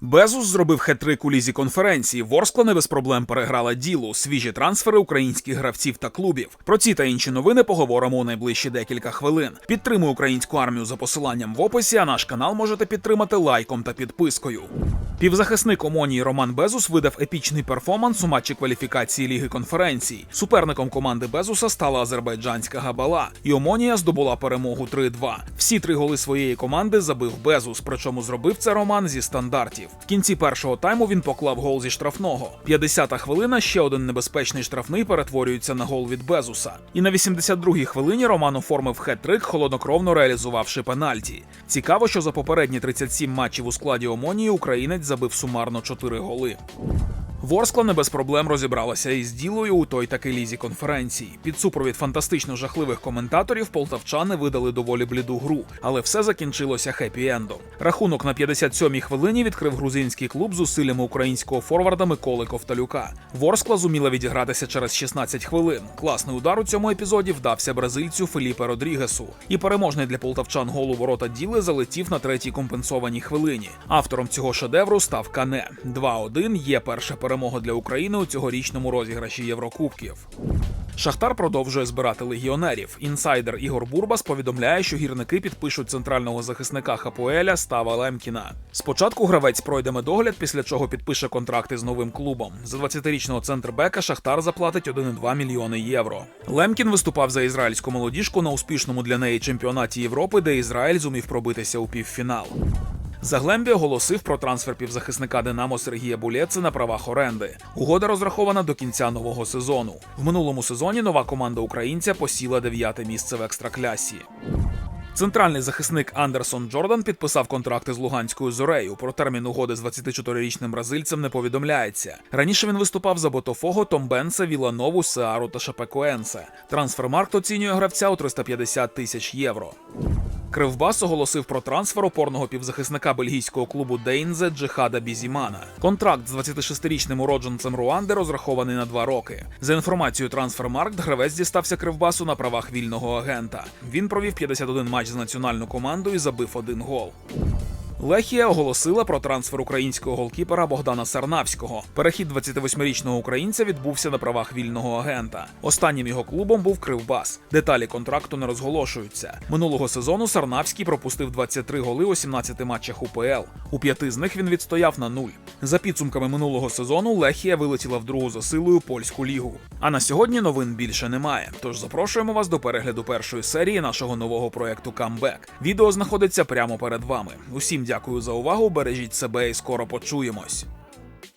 Безус зробив хет-трик у лізі конференції. Ворскла не без проблем переграла ділу. Свіжі трансфери українських гравців та клубів. Про ці та інші новини поговоримо у найближчі декілька хвилин. Підтримуй українську армію за посиланням в описі. А наш канал можете підтримати лайком та підпискою. Півзахисник Омонії Роман Безус видав епічний перформанс у матчі кваліфікації Ліги конференцій. Суперником команди Безуса стала азербайджанська Габала, і Омонія здобула перемогу 3-2. Всі три голи своєї команди забив Безус, причому зробив це Роман зі стандартів. В кінці першого тайму він поклав гол зі штрафного. 50-та хвилина ще один небезпечний штрафний перетворюється на гол від Безуса. І на 82-й хвилині Роман оформив хет-трик, холоднокровно реалізувавши пенальті. Цікаво, що за попередні 37 матчів у складі Омонії українець забив сумарно 4 голи. Ворскла не без проблем розібралася із ділою у той таки лізі конференції. Під супровід фантастично жахливих коментаторів полтавчани видали доволі бліду гру, але все закінчилося хеппі-ендом. Рахунок на 57-й хвилині відкрив грузинський клуб з усиллями українського форварда Миколи Ковталюка. Ворскла зуміла відігратися через 16 хвилин. Класний удар у цьому епізоді вдався бразильцю Феліпе Родрігесу. І переможний для полтавчан гол у ворота діли залетів на третій компенсованій хвилині. Автором цього шедевру став Кане. 2-1 є перша перемога для України у цьогорічному розіграші Єврокубків. Шахтар продовжує збирати легіонерів. Інсайдер Ігор Бурбас повідомляє, що гірники підпишуть центрального захисника Хапоеля Става Лемкіна. Спочатку гравець пройде медогляд, після чого підпише контракти з новим клубом. За 20-річного центрбека Шахтар заплатить 1,2 мільйони євро. Лемкін виступав за ізраїльську молодіжку на успішному для неї чемпіонаті Європи, де Ізраїль зумів пробитися у півфінал. Заглембі оголосив про трансфер півзахисника Динамо Сергія Булєци на правах оренди. Угода розрахована до кінця нового сезону. В минулому сезоні нова команда українця посіла дев'яте місце в екстраклясі. Центральний захисник Андерсон Джордан підписав контракти з Луганською зорею. Про термін угоди з 24-річним бразильцем не повідомляється. Раніше він виступав за Ботофого, Томбенса, Віланову, Сеару та Шапекоенсе. Трансфермаркт оцінює гравця у 350 тисяч євро. Кривбас оголосив про трансфер опорного півзахисника бельгійського клубу Дейнзе Джихада Бізімана. Контракт з 26-річним уродженцем Руанди розрахований на два роки. За інформацією Трансфермаркт, гравець дістався Кривбасу на правах вільного агента. Він провів 51 матч з національну команду і забив один гол. Лехія оголосила про трансфер українського голкіпера Богдана Сарнавського. Перехід 28-річного українця відбувся на правах вільного агента. Останнім його клубом був Кривбас. Деталі контракту не розголошуються. Минулого сезону Сарнавський пропустив 23 голи у 17 матчах УПЛ. У п'яти з них він відстояв на нуль. За підсумками минулого сезону Лехія вилетіла в другу за силою польську лігу. А на сьогодні новин більше немає. Тож запрошуємо вас до перегляду першої серії нашого нового проекту Камбек. Відео знаходиться прямо перед вами. Усім дякую за увагу. Бережіть себе і скоро почуємось.